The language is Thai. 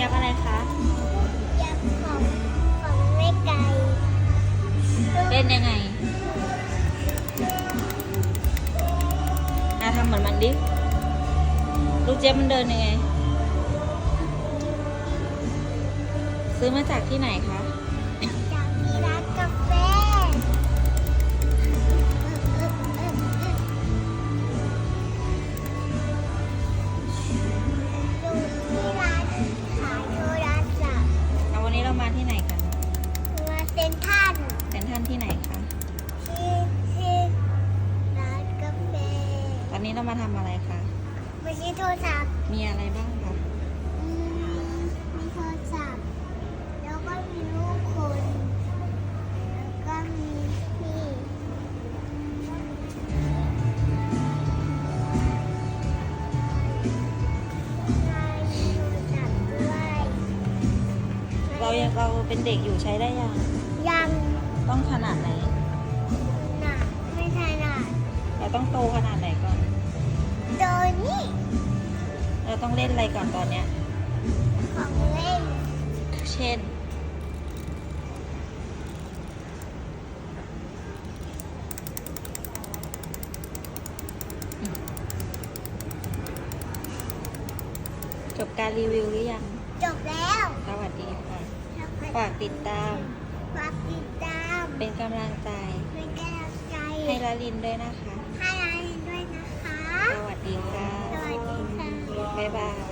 จี๊ยบอะไรคะเยบของของแม่ไก่เป็นยังไงอาทำเหมือนมันดิลูกเจี๊มันเดินยังไง ซื้อมาจากที่ไหนคะ ท่านที่ไหนคะ ที่ที่ร้านกาแฟ ตอนนี้เรามาทำอะไรคะไม่ใช่โทรศัพท์ มีอะไรบ้างคะอืมมีโทรศัพท์ แล้วก็มีรูปคน แล้วก็มีนี่มีโทรศัพท์ด้วย เรายังเราเป็นเด็กอยู่ใช้ได้ยังยัง ต้องขนาดไหนหนักไม่ถนัดเราต้องโตขนาดไหนก่อน โดยนี่เราต้องเล่นอะไรก่อนตอนเนี้ย ของเล่น เช่น จบการรีวิวหรือยัง จบแล้ว สวัสดีค่ะฝาฝากติดตาม ฝากติดตาม เป็นกำลังใจ เป็นกำลังใจให้ละลินด้วยนะคะ ให้ร้านด้วยนะคะ สวัสดีค่ะ สวัสดีค่ะ บ๊ายบาย